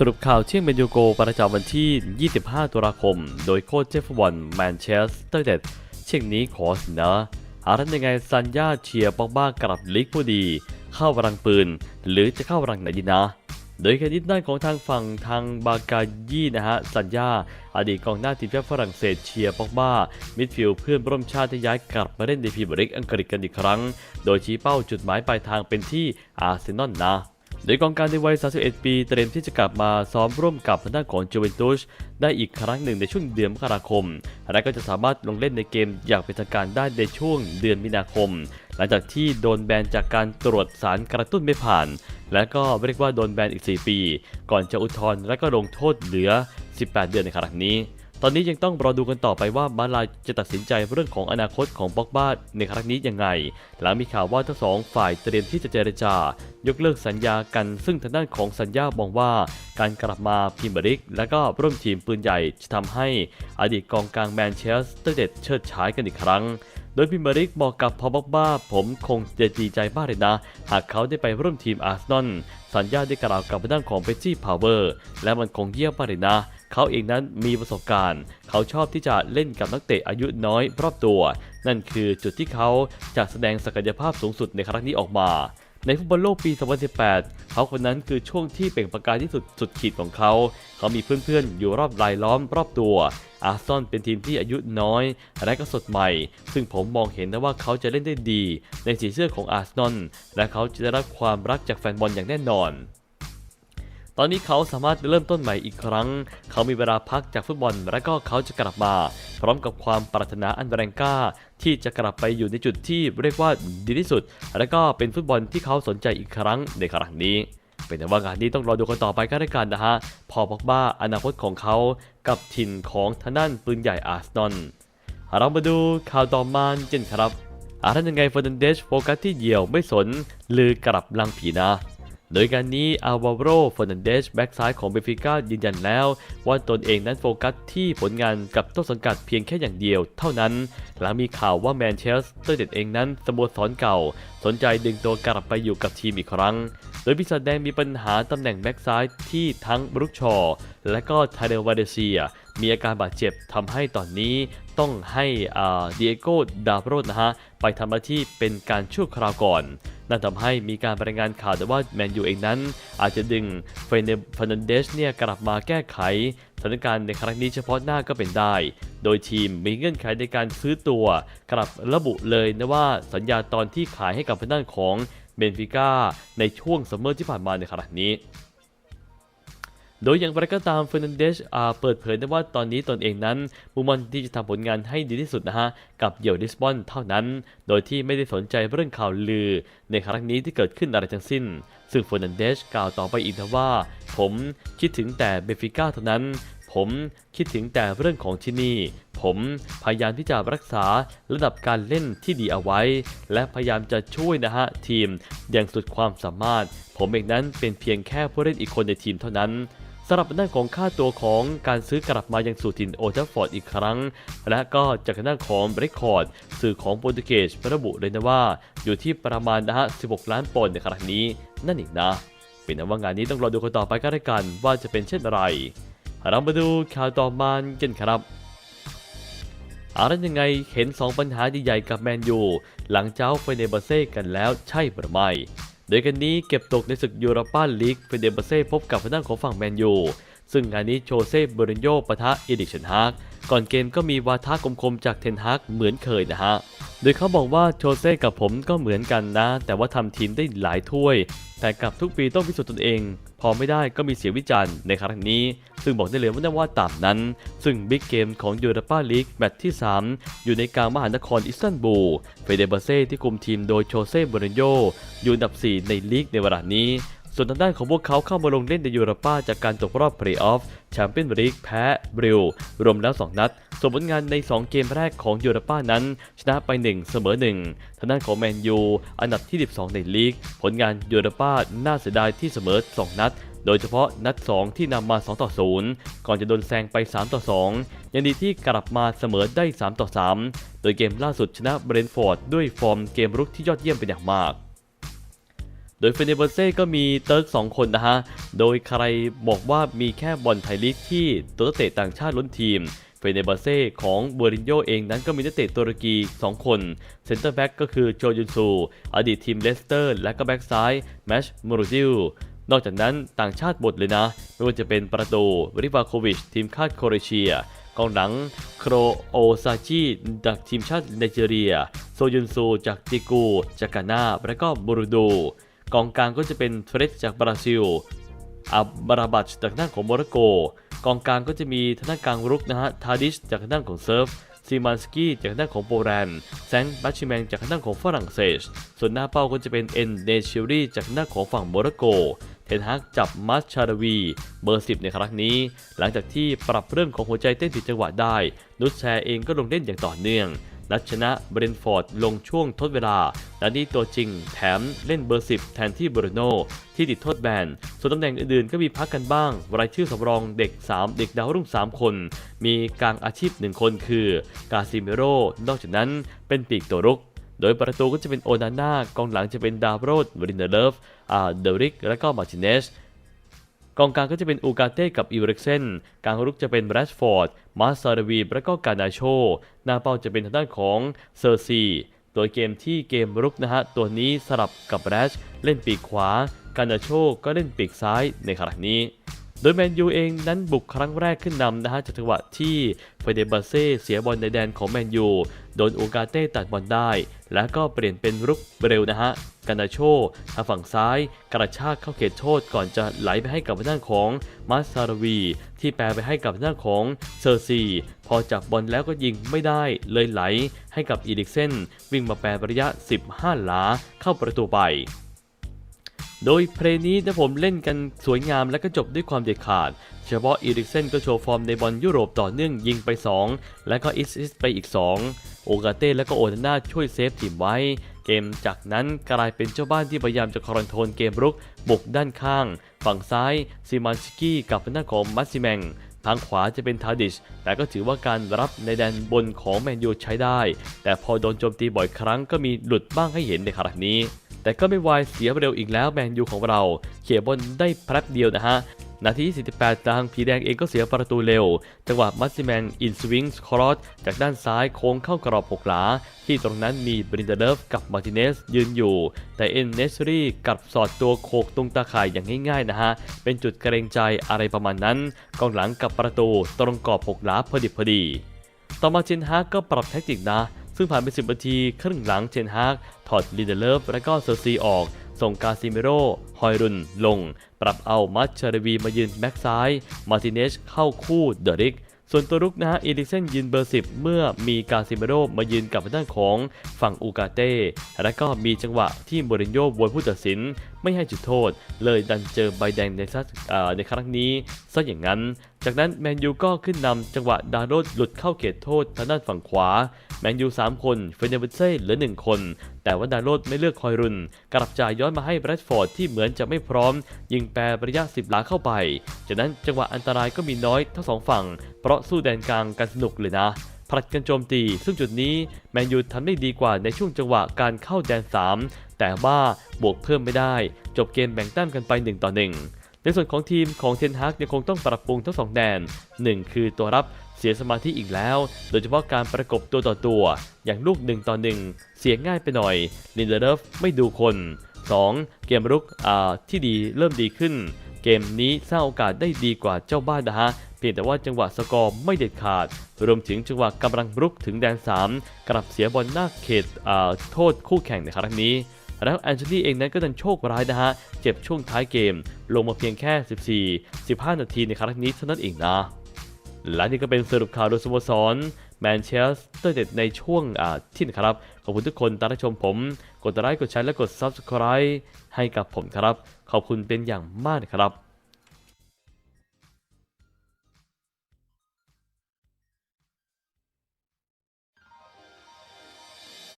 สรุปข่าวเชี่ยงเมนยูโกประจำวันที่ 25 ตุลาคม โดยโค้ชเจฟฟ์บอลแมนเชสเตอร์เดดเช่ยงนี้ขอเสนอหาท่านยังไงซันย่าเชียร์ปอกบ้ากลับลิกผู้ดี เข้ารังปืน หรือจะเข้ารังไหนดีนะ โดยแคนดิดด้านของทางฝั่งทางบากายี่นะฮะสัญญาอดีตกองหน้าทีมชาติฝรั่งเศสเชียร์ปอกบ้า มิดฟิลด์เพื่อนร่วมชาติที่ย้ายกลับมาเล่นในพรีเมียร์ลีกอังกฤษกันอีกครั้ง โดยชี้เป้าจุดหมายปลายทางเป็นที่อาร์เซนอลนะ โดยกองการในวัย 31 ปีเตรียมที่จะกลับมาซ้อมร่วมกับทางด้านของจูเวนตุสได้อีกครั้งหนึ่งในช่วงเดือนมกราคม และก็จะสามารถลงเล่นในเกมอย่างเป็นทางการได้ในช่วงเดือนมีนาคม หลังจากที่โดนแบนจากการตรวจสารกระตุ้นไม่ผ่าน และก็เรียกว่าโดนแบนอีก 4 ปี ก่อนจะอุทธรณ์และก็ลงโทษเหลือ 18 เดือนในครั้งนี้ ตอนนี้ยังต้องรอดูกันต่อไปว่ามาลายจะตัดสินใจเรื่องของอนาคตของบ็อกบ้าในครั้งนี้ยังไง หลังมีข่าวว่าทั้งสองฝ่ายเตรียมที่จะเจรจา ยกเลิกสัญญากัน ซึ่งทางด้านของสัญญามองว่า การกลับมาพรีเมียร์ลีกและก็ร่วมทีมปืนใหญ่จะทำให้อดีตกองกลางแมนเชสเตอร์เด็ดเชิดฉายกันอีกครั้งโดยพรีเมียร์ลีกบอกกับพอบ็อกบ้า ผมคงจะดีใจมากเลยนะ หากเขาได้ไปร่วมทีมอาร์เซนอลสัญญาได้กล่าวกับทางด้านของเบจี้พาวเวอร์ และมันคงเยี่ยมมากเลยนะ เขาเองนั้นมีประสบการณ์ เขาชอบที่จะเล่นกับนักเตะอายุน้อยรอบตัว นั่นคือจุดที่เขาจะแสดงศักยภาพสูงสุดในครั้งนี้ออกมาในฟุตบอลโลกปี 2018 เขาคนนั้นคือช่วงที่เปล่งประกายที่สุดสุดขีดของเขา เขามีเพื่อนๆ อยู่รอบรายล้อมรอบตัว อาร์ซอนเป็นทีมที่อายุน้อย และก็สดใหม่ ซึ่งผมมองเห็นนะว่าเขาจะเล่นได้ดี ในสีเสื้อของอาร์ซอลและเขาจะได้รับความรักจากแฟนบอลอย่างแน่นอน ตอนนี้เขาสามารถเริ่มต้นใหม่อีกครั้ง เขามีเวลาพักจากฟุตบอล และก็เขาจะกลับมา พร้อมกับความปรารถนาอันแรงกล้า ที่จะกลับไปอยู่ในจุดที่เรียกว่าดีที่สุด และก็เป็นฟุตบอลที่เขาสนใจอีกครั้งในครั้งนี้เป็นแต่ว่างานนี้ต้องรอดูกันต่อไปก็ได้กันนะฮะ พอบอกบ้าอนาคตของเขากับถิ่นของทางด้านปืนใหญ่อาร์ซนอลเรามาดูข่าวต่อมากันครับอาท่านยังไงเฟอร์นันเดชโฟกัสที่เหี่ยวไม่สน ลือกลับลังผีนะ โดยการนี้อาวาโรเฟอร์นันเดชแบ็กซ้ายของเบฟิก้ายืนยันแล้ว ว่าตนเองนั้นโฟกัสที่ผลงานกับต้นสังกัดเพียงแค่อย่างเดียวเท่านั้น หลังมีข่าวว่าแมนเชสเตอร์เด็ดเองนั้นสโมสรเก่า สนใจดึงตัวกลับไปอยู่กับทีมอีกครั้ง โดยพิศาแดงมีปัญหาตำแหน่งแบ็กซ้ายที่ทั้งบรุกชอร์และก็ไทเดลวาเดเซีย มีอาการบาดเจ็บทำให้ตอนนี้ต้องให้อ่าเดียโก้ดาโรดนะฮะไปทำหน้าที่เป็นการชั่วคราวก่อน นั่นทำให้มีการรายงานข่าวแต่ว่าแมนยูเองนั้น อาจจะดึงเฟเนฟนันเดสเนี่ยกลับมาแก้ไขสถานการณ์ในครั้งนี้เฉพาะหน้าก็เป็นได้ โดยทีมมีเงื่อนไขในการซื้อตัว กลับระบุเลยนะว่าสัญญาตอนที่ขายให้กับทางด้านของเบนฟิก้าในช่วงซัมเมอร์ที่ผ่านมาในครั้งนี้ โดยอย่างไรก็ตามเฟอร์นันเดชเปิดเผยได้ว่าตอนนี้ตนเองนั้นมุ่งมั่นที่จะทำผลงานให้ดีที่สุดนะฮะ กับเยี่ยวลิสบอนเท่านั้น โดยที่ไม่ได้สนใจเรื่องข่าวลือ ในครั้งนี้ที่เกิดขึ้นอะไรทั้งสิ้น ซึ่งเฟอร์นันเดชกล่าวต่อไปอีกนะว่า ผมคิดถึงแต่เบฟิก้าเท่านั้น ผมคิดถึงแต่เรื่องของที่นี่ ผมพยายามที่จะรักษาระดับการเล่นที่ดีเอาไว้ และพยายามจะช่วยนะฮะทีมอย่างสุดความสามารถ ผมเองนั้นเป็นเพียงแค่ผู้เล่นอีกคนในทีมเท่านั้น สำหรับด้านของค่าตัวของการซื้อกลับมายังสู่ถิ่นโอทัฟฟอร์ดอีกครั้ง และก็จากด้านของเรคคอร์ดสื่อของโปรตุเกสระบุเลยนะว่า อยู่ที่ประมาณนะฮะ 16 ล้านปอนด์ในครั้งนี้นั่นเองนะ เป็นนั้นว่างานนี้ต้องรอดูกันต่อไปก็ได้กันว่าจะเป็นเช่นไรเรามาดูข่าวต่อมากันครับอะไรยังไงเห็น 2 ปัญหาใหญ่ๆกับแมนยูหลังเจ้าเฟเนเบเซ่กันแล้วใช่หรือไม่ โดยกันนี้เก็บตกในศึกยูโรปาลีกเฟเดเบเซ่พบกับทางด้านของฝั่งแมนยู ซึ่งงานนี้โชเซ่เบรินโยปะทะเอดิกเชนฮากก่อนเกมก็มีวาทะคมๆจากเทนฮากเหมือนเคยนะฮะ โดยเขาบอกว่าโชเซ่กับผมก็เหมือนกันนะ แต่ว่าทำทีมได้หลายถ้วย แต่กับทุกปีต้องพิสูจน์ตนเอง พอไม่ได้ก็มีเสียงวิจารณ์ในครั้งนี้ ซึ่งบอกได้เลยว่าน่าว่าตามนั้น ซึ่งบิ๊กเกมของยูโรปาลีกแมตช์ที่ 3 อยู่ในกลางมหานครอิสตันบูล เฟเดเบเซ่ที่คุมทีมโดยโชเซ่เบรินโยอยู่อันดับ 4 ในลีกในเวลานี้ ส่วนทางด้านของพวกเขาเข้ามาลงเล่นในยูโรปาจากการตกรอบเพลย์ออฟแชมเปี้ยนลีกแพ้บริลรวมแล้ว 2 นัดส่วนผลงานใน 2 เกมแรกของยูโรปานั้น ชนะไป 1 เสมอ 1 ทางด้านของแมนยู อันดับที่ 12 ในลีก ผลงานยูโรปาน่าเสียดายที่เสมอ 2 นัด โดยเฉพาะนัด 2 ที่นำมา 2 ต่อ 0 ก่อนจะโดนแซงไป 3 ต่อ 2 ยังดีที่กลับมาเสมอได้ 3 ต่อ 3 โดยเกมล่าสุดชนะเบรนฟอร์ดด้วยฟอร์มเกมรุกที่ยอดเยี่ยมเป็นอย่างมาก โดยเฟเนเบอร์เซ่ก็มีเติร์กสองคนนะฮะ โดยใครบอกว่ามีแค่บอลไทยลีกที่ตัวเตะต่างชาติล้นทีมเฟเนเบอร์เซ่ของเบอรินโยเองนั้นก็มีนักเตะตุรกี 2 คน เซนเตอร์แบ็กก็คือโจยุนซู อดีตทีมเลสเตอร์ และก็แบ็กซ้ายแมชมูรูดิล นอกจากนั้นต่างชาติหมดเลยนะ ไม่ว่าจะเป็นประตูริวาโควิช ทีมชาติโครเอเชีย กองหลังโครโอซาจิจากทีมชาติไนจีเรีย โซยุนซูจากติกูจากกานาและก็บูรูดู กองกลางก็จะเป็นเฟรดจากบราซิลอับบราบัชจากด้านของโมร็อกโก กองกลางก็จะมีทางด้านกลางรุกนะฮะ ทาดิชจากด้านของเซิร์ฟ ซีมานสกี้จากด้านของโปแลนด์ แซงบัชิแมงจากด้านของฝรั่งเศส ส่วนหน้าเป้าก็จะเป็นเอ็นเนชิรีจากด้านของฝั่งโมร็อกโก เทนฮักจับมัสชาดาวี เบอร์ 10 ในครั้งนี้ หลังจากที่ปรับเรื่องของหัวใจเต้นผิดจังหวะได้ นุชแชร์เองก็ลงเล่นอย่างต่อเนื่อง นัดชนะเบรนฟอร์ดลงช่วงทดเวลา และนี่ตัวจริงแถมเล่นเบอร์ 10 แทนที่บรูโน่ที่ติดโทษแบน ส่วนตำแหน่งอื่นๆ ก็มีพักกันบ้าง รายชื่อสำรองเด็ก 3 เด็กดาวรุ่ง 3 คน มีกลางอาชีพ 1 คนคือกาซิเมโร นอกจากนั้นเป็นปีกตัวรุก โดยประตูก็จะเป็นโอนาน่ากองหลังจะเป็นดาวโรดวรินเดเลฟอาเดริก และก็มาร์ติเนส กองกลางก็จะเป็นอูกาเต้กับอิวเร็กเซนกลางรุกจะเป็นแรชฟอร์ด มาซาดวีและก็กานาโช หน้าเป้าจะเป็นทางด้านของเซอร์ซี ตัวเกมที่เกมรุกนะฮะ ตัวนี้สลับกับแรชเล่นปีกขวา กานาโชก็เล่นปีกซ้ายในขณะนี้ โดยแมนยูเองนั้นบุกครั้งแรกขึ้นนำนะฮะจากจังหวะที่เฟเดบาเซ่เสียบอลในแดนของแมนยูโดนโอกาเต้ตัดบอลได้ แล้วก็เปลี่ยนเป็นรุกเร็วนะฮะกานาโชทางฝั่งซ้าย กระชากเข้าเขตโทษก่อนจะไหลไปให้กับทางด้านของมาซาราวี ที่แปลไปให้กับทางด้านของเซอร์ซี พอจับบอลแล้วก็ยิงไม่ได้เลยไหลให้กับอีลิกเซนวิ่งมาแปรระยะ 15 หลาเข้าประตูไป โดยเพลงนี้นะผมเล่นกันสวยงามและก็จบด้วยความเด็ดขาด เฉพาะอีริกเซนก็โชว์ฟอร์มในบอลยุโรปต่อเนื่องยิงไป 2 และก็อิสอิสไปอีก 2 โอกาเต้และก็โอนาน่าช่วยเซฟทีมไว้ เกมจากนั้นกลายเป็นเจ้าบ้านที่พยายามจะคอนโทรลเกมรุกบุกด้านข้าง ฝั่งซ้ายซิมานสกี้กับทางด้าของมัตซิแมงทางขวาจะเป็นทาดิช แต่ก็ถือว่าการรับในแดนบนของแมนยูใช้ได้ แต่พอโดนโจมตีบ่อยครั้งก็มีหลุดบ้างให้เห็นในครั้งนี้ แต่ก็ไม่วายเสียเร็วอีกแล้วแมนยูของเราเขี่ยบอลได้แป๊บเดียวนะฮะนาทีที่48ทางผีแดงเองก็เสียประตูเร็ว จังหวะมัสซิแมนอินสวิงครอสจากด้านซ้ายโค้งเข้ากรอบหกหลา ที่ตรงนั้นมีบรินเดเลฟกับมาร์ติเนสยืนอยู่ แต่เอ็นเนสรีกับสอดตัวโขกตรงตาข่ายอย่างง่ายๆนะฮะ เป็นจุดเกรงใจอะไรประมาณนั้น กองหลังกับประตูตรงกรอบหกหลาพอดิบพอดี ต่อมาเจนฮากก็ปรับแท็กติกนะ ซึ่งผ่านไป 10นาทีครึ่งหลังเจนฮากถอดลีเดเลฟและก็เซอร์ซีออก ส่งกาซิเมโรฮอยรุนลง ปรับเอามัชชารวีมายืนแบ็กซ้าย มาร์ติเนสเข้าคู่เดริกส่วนตัวรุกนะฮะอีลิเซนยืนเบอร์ 10 เมื่อมีกาซิเมโรมายืนกับด้านของฝั่งอูกาเต้ และก็มีจังหวะที่โมรินโญ่บวยผู้ตัดสินไม่ให้จุดโทษ เลยดันเจอใบแดงในซัดในครั้งนี้ซะอย่างนั้น จากนั้นแมนยูก็ขึ้นนำจังหวะดาโรดหลุดเข้าเขตโทษทางด้านฝั่งขวา แมนยู3 คนเฟเนเบเซ่เหลือ 1 คน แต่ว่าดาโรดไม่เลือกคอยรุน กลับจ่ายย้อนมาให้แบรดฟอร์ดที่เหมือนจะไม่พร้อม ยิงแปรระยะ 10 หลาเข้าไป จากนั้นจังหวะอันตรายก็มีน้อยทั้งสองฝั่ง เพราะสู้แดนกลางกันสนุกเลยนะผลัดกันโจมตี ซึ่งจุดนี้แมนยูทำได้ดีกว่าในช่วงจังหวะการเข้าแดน 3 แต่ว่าบวกเพิ่มไม่ได้ จบเกมแบ่งแต้มกันไป 1 ต่อ 1 ในส่วนของทีมของเทนฮากยังคงต้องปรับปรุงทั้งสองแดน 1 คือตัวรับ เสียสมาธิอีกแล้ว โดยเฉพาะการประกบตัวต่อตัว อย่างลูก1ต่อ1เสียง่ายไปหน่อยลินเดเลฟไม่ดูคน 2. เกมรุกที่ดีเริ่มดีขึ้น เกมนี้สร้างโอกาสได้ดีกว่าเจ้าบ้านนะฮะ เพียงแต่ว่าจังหวะสกอร์ไม่เด็ดขาด รวมถึงจังหวะกำลังรุกถึงแดน 3 กลับเสียบอลหน้าเขตโทษคู่แข่งในครั้งนี้แล้วแอนเจลี่เองนั้นก็ดันโชคร้ายนะฮะ เจ็บช่วงท้ายเกม ลงมาเพียงแค่ 14 15 นาทีในครั้งนี้เท่านั้นเองนะ และนี่ก็เป็นสรุปข่าวโดยสโมสรแมนเชสเตอร์เด็ดในช่วงที่นะครับ ขอบคุณทุกคนตามรับชมผม กดไลค์กดแชร์และกด Subscribe ให้กับผมครับ ขอบคุณเป็นอย่างมากครับ